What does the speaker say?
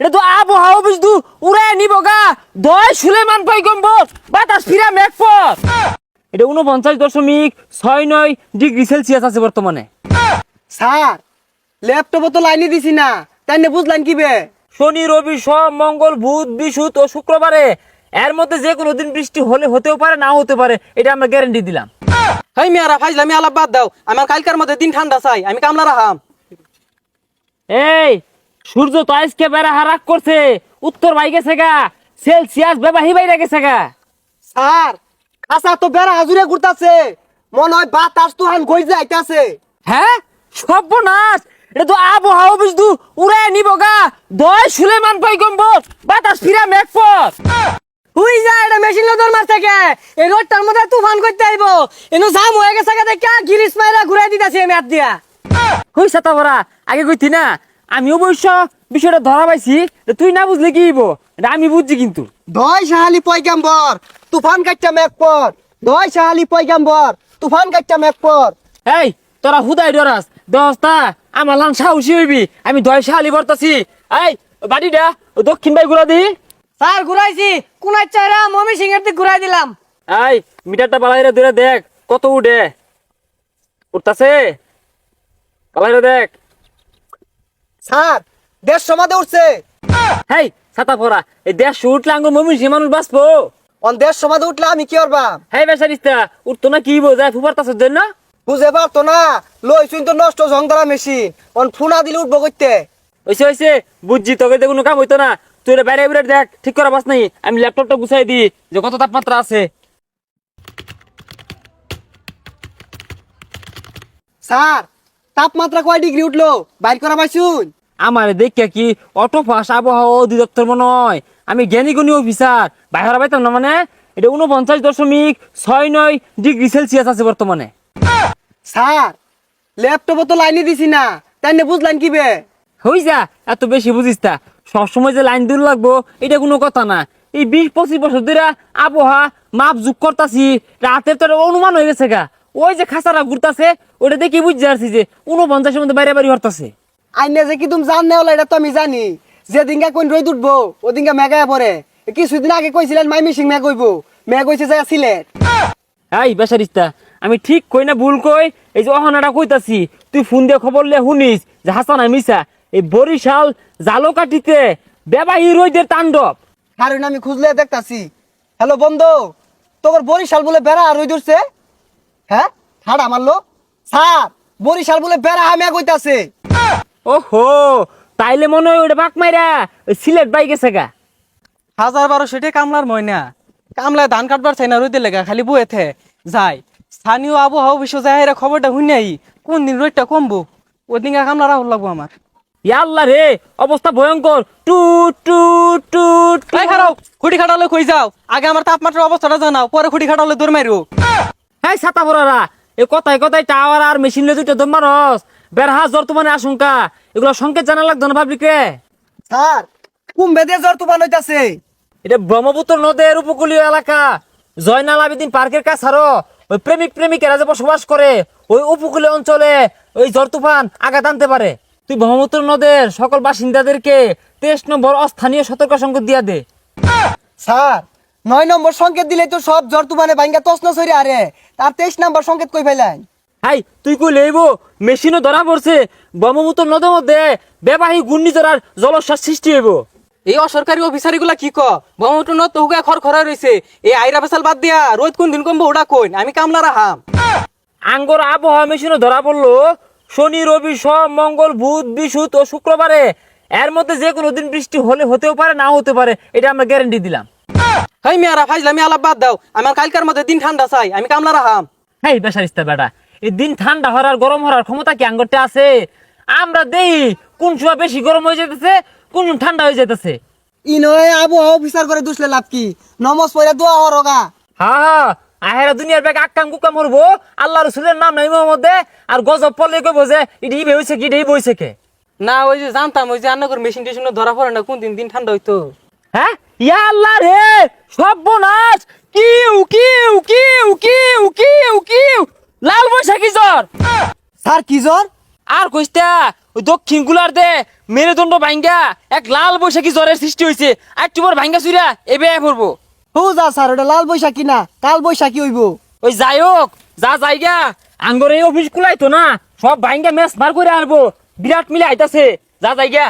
এটা তো আবহাওয়া বুঝদু উড়ে নিব গা। দয় সুলেমান পয়গম্বর বাতাস ফিরা মেঘপর এটা উনপঞ্চাশ দশমিক ছয় নয় ডিগ্রি সেলসিয়াস আছে বর্তমানে। স্যার ল্যাপটপে তো লাইনে দিছি না। তাই না বুঝলেন কি বে? শনি রবি সোম মঙ্গল বুধ বিশুত ও শুক্রবারে। এর মধ্যে যে কোনো দিন বৃষ্টি হলে হতেও পারে নাও হতে পারে এটা আমরা গ্যারান্টি দিলাম। হাই মিয়ারা ফাইজলামি আলাপ বাদ দাও। আমার কালকার মধ্যে দিন ঠান্ডা চাই আমি কামলা রাখাম এই সূর্য তো আজকে বেড়া হারাক করছে। উত্তর বাই গেছে গা। সেলসিয়াস বেবাহি বাইরে গেছে গা। স্যার আচ্ছা তো বেড়া হাজুরে ঘুরতাছে। মনে হয় বাতাস তুহান গই যাইতাছে হ্যাঁ? সর্বনাশ! এটা তো আবহাওয়া বুঝদু উড়ে নিব গা। দয় সুলেমান পয়গম্বর বাতাস ফিরা মেঘপর হুই যা এটা মেশিন লোডার মার থেকে এই রোডটার মধ্যে তুফান করতে আইবো। এনো জাম হয়ে গেছে গা দেখা গিরিস মাইরা ঘুরাই দিতাছি হাত দিয়া। হই সাতা ভরা আগে কইতি না আমি অবশ্য বিষয়টা ধরা পাইছি তুই না বুঝলে কি হইব? এটা আমি বুঝছি কিন্তু। দয় সাহালি পয়গাম্বর তুফান কাটটা মেঘ পর। দয় সাহালি পয়গাম্বর তুফান কাটটা মেঘ পর। এই তোরা হুদাই ডরাস। দশটা আমার লান সাহসী হইবি। আমি দয় শালি বর্তাছি। এই বাড়িটা দক্ষিণ বাই ঘুরা দি। স্যার ঘুরাইছি। কোন চাইরা মমি সিংহের দিক ঘুরাই দিলাম। এই মিটারটা বালাইরে ধরে দেখ কত উঠে। উঠতাছে? বালাইরে দেখ। স্যার দেড়শো মাদে উঠছে। হেই ছাতা পরা এই দেশ উঠলে আঙ্গুর মমিন সে মানুষ বাঁচবো। অন দেড়শো মাদে উঠলে আমি কি করবা? হেই বেসারিস্তা উঠতো না কি বোঝায় ফুপারতাছে জন্য বুঝে পারতো না লই শুন তো নষ্ট মেশিন অন ফুনা দিলে উঠবো করতে হইছে হইছে বুঝছি তোকে তো কোনো কাম হইতো না। তুই বাইরে বাইরে দেখ ঠিক করা বাস নাই আমি ল্যাপটপটা গুছাই দিই যে কত তাপমাত্রা আছে। স্যার তাপমাত্রা কয় ডিগ্রি উঠল? বাইর করা পাইছুন? আমার দেখে কি অটো ফাঁস আবহাওয়া অধিদপ্তর মনে হয়? আমি জ্ঞানী গুণী অফিসার বাইরে পাইতাম না মানে? এটা উনপঞ্চাশ দশমিক ছয় নয় ডিগ্রি সেলসিয়াস আছে বর্তমানে। স্যার ল্যাপটপে তো লাইনে দিছি না তাই না বুঝলেন কি বে? হই যা এত বেশি বুঝিস তা। সবসময় যে লাইন দূর লাগবো এটা কোনো কথা না। এই বিশ পঁচিশ বছর ধরে আবহাওয়া মাপ যুগ করতাছি রাতের তো অনুমান হয়ে গেছে গা। ওই যে খাসারা ঘুরতাছে ওটা দেখি বুঝতে পারছি যে উনপঞ্চাশের মধ্যে বাইরে বাড়ি হরতাছে। আইনে যে কি তুমি জান নেওয়া এটা তো আমি জানি। যেদিনকা কোন রই উঠবো ওদিনকা মেঘায় পরে কিছুদিন আগে কইছিলেন মাই মিশিং মেঘ হইবো। মেঘ হইছে যায় সিলেট। এই বেসারিস্তা আমি ঠিক কই না ভুল কই? এই যে অহনাটা কইতাছি তুই ফোন দিয়ে খবর লে শুনিস যে হাসান মিসা এই বরিশাল জালকাঠিতে বেবাহী রইদের তাণ্ডব। কারণ আমি খুঁজলে দেখতাছি। হ্যালো বন্ধু তোমার বরিশাল বলে বেড়া রই ধরছে হ্যাঁ? ঠাডা মারলো স্যার বরিশাল বলে বেড়া হামিয়া কইতাছে ওহো তাইলে মনে হয় ওটা বাক মাইরা ওই সিলেট বাই গেছে গা। হাজার কামলার ময়না। কামলায় ধান কাটবার চাই না লেগা খালি বুয়েতে। যাই স্থানীয় আবহাওয়া বিশ্ব যায় এরা খবরটা কোন দিন রোদটা কমবো? ওই দিন কামলা রাহুল লাগবো আমার। ইয়াল্লা রে অবস্থা ভয়ঙ্কর। টু টু টু টু। খুঁটি খাটালে কই যাও? আগে আমার তাপমাত্রার অবস্থাটা জানাও পরে খুঁটি খাটালে দৌড় মারো হ্যাঁ ছাতা পড়ারা এই কথায় কথায় টাওয়ার আর মেশিন লে দুইটা দম মারস। বেরহা জ্বর তোমার আশঙ্কা। এগুলো সংকেত জানা লাগতো না পাবলিক স্যার কুম্ভে দিয়ে জ্বর তুফান হইতাছে? এটা ব্রহ্মপুত্র নদের উপকূলীয় এলাকা। জয়নাল আবেদিন পার্কের কাছারও ওই প্রেমিক প্রেমিকেরা যে বসবাস করে ওই উপকূলীয় অঞ্চলে ওই ঝড় তুফান আঘাত আনতে পারে। তুই ব্রহ্মপুত্র নদের সকল বাসিন্দাদেরকে তেইশ নম্বর অস্থানীয় সতর্ক সংকেত দিয়া দে। স্যার নয় নম্বর সংকেত দিলে তো সব জ্বর তুফানে বাইঙ্গা তসন সরি আরে। তার তেইশ নম্বর সংকেত কই ফেলেন হাই তুই কই লইব মেশিনও ধরা পড়ছে ব্রহ্মপুত্র নদের মধ্যে বেবাহী ঘূর্ণিঝড় জলশ্বাস সৃষ্টি হইব। এই অসরকারি অফিসারগুলা কি ক ব্রহ্মপুত্র নদ তো হুগা খর খরা রয়েছে এই আইরা পেশাল বাদ দিয়া রোদ কোন দিন কমবো ওটা কইন? আমি কামলা রাহাম। আঙ্গর আবহাওয়া মেশিনও ধরা পড়ল। শনি রবি সব মঙ্গল বুধ বিশুত ও শুক্রবারে। এর মধ্যে যে কোনো দিন বৃষ্টি হলে হতেও পারে নাও হতে পারে এটা আমরা গ্যারান্টি দিলাম। হাই মিয়ারা ফাইজলামি আলাপ বাদ দাও। আমার কালকার মধ্যে দিন ঠান্ডা চাই আমি কামলা রাহাম। হেই বেসারিস্তা বেটা এই দিন ঠান্ডা হওয়ার গরম হওয়ার ক্ষমতা কি আঙ্গরটা আছে? আমরা দেই কোন সময় বেশি গরম হয়ে যেতেছে কোন ঠান্ডা হয়ে যেতেছে ই নয় আবহাওয়া অফিসার করে দুসলে লাভ কি? নমস পয়রা দোয়া হরগা হা হা আহেরা দুনিয়ার ব্যাগ আক্কাম কুকাম হরবো আল্লাহ রসুলের নাম নাই মধ্যে আর গজব পড়লে কইব যে ইডি হইছে কি ইডি বইছে কে? না ওই যে জানতাম ওই যে রান্নাঘর মেশিন টেশিন ধরা পড়ে না কোন দিন দিন ঠান্ডা হইতো। হ্যাঁ? ইয়া আল্লাহ রে! সর্বনাশ! কিউ কিউ কিউ কিউ কিউ কিউ! লাল বৈশাখী জ্বর! স্যার কি জ্বর? আর কইস্তা ওই দক্ষিণগুলার দে মেরুদণ্ড ভাঙ্গা এক লাল বৈশাখী জ্বরের সৃষ্টি হয়েছে আর তোমার ভাঙ্গা চুরা এবে পড়ব হু যা স্যার ওটা লাল বৈশাখী না কাল বৈশাখী হইব। ওই যাই হোক যা জায়গা আঙ্গর এই অফিস কুলাই তো না সব ভাঙ্গা ম্যাচ মার করে আনব। বিরাট মিলে আইতাছে। যা জায়গা।